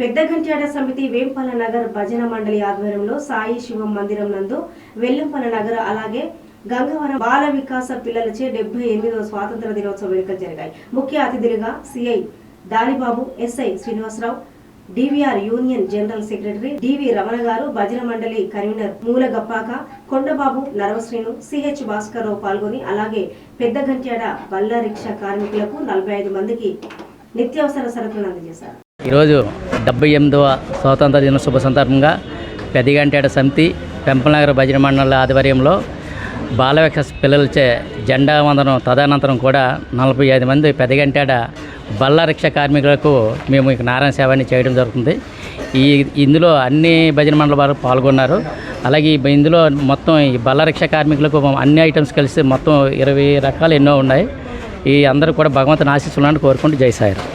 పెద్దగంట్యాడ సమితి వేంపల నగర్ భజన మండలి ఆధ్వర్యంలో సాయి శివం మందిరం నందు వెల్లంపల నగర్ అలాగే గంగవరం బాల వికాస పిల్లలచే డెబ్బై ఎనిమిదవ స్వాతంత్ర దినోత్సవ వేడుకలు జరిగాయి. ముఖ్య అతిథులుగా C I Danibabu S I Srinivasarao D V R union general secretary D V Ramana garu భజన మండలి convener Mulagappaka Kondababu Naravasrinu C H Bhaskar Rao పాల్గొని అలాగే పెద్దగంట్యాడ బల్ల రిక్షా కార్మికులకు నలభై ఐదు మందికి నిత్యావసర సరుకులను అందజేశారు. ఈరోజు డెబ్బై ఎనిమిదవ స్వాతంత్ర దిన శుభ సందర్భంగా పెదిగంటేట సమితి పెంపనగర భజన మండల ఆధ్వర్యంలో బాలవికాస పిల్లలచే జెండా వందనం తదనంతరం కూడా నలభై ఐదు మంది పెద్దగంటేట బల్ల రిక్షా కార్మికులకు మేము ఇక నారాయణ సేవాన్ని చేయడం జరుగుతుంది. ఈ ఇందులో అన్ని భజన మండల వారు పాల్గొన్నారు. అలాగే ఈ ఇందులో మొత్తం ఈ బల్ల రిక్షా కార్మికులకు అన్ని ఐటమ్స్ కలిసి మొత్తం ఇరవై రకాలు ఎన్నో ఉన్నాయి. ఈ అందరూ కూడా భగవంతుని ఆశీస్సులను కోరుకుంటూ జై సాయిరాం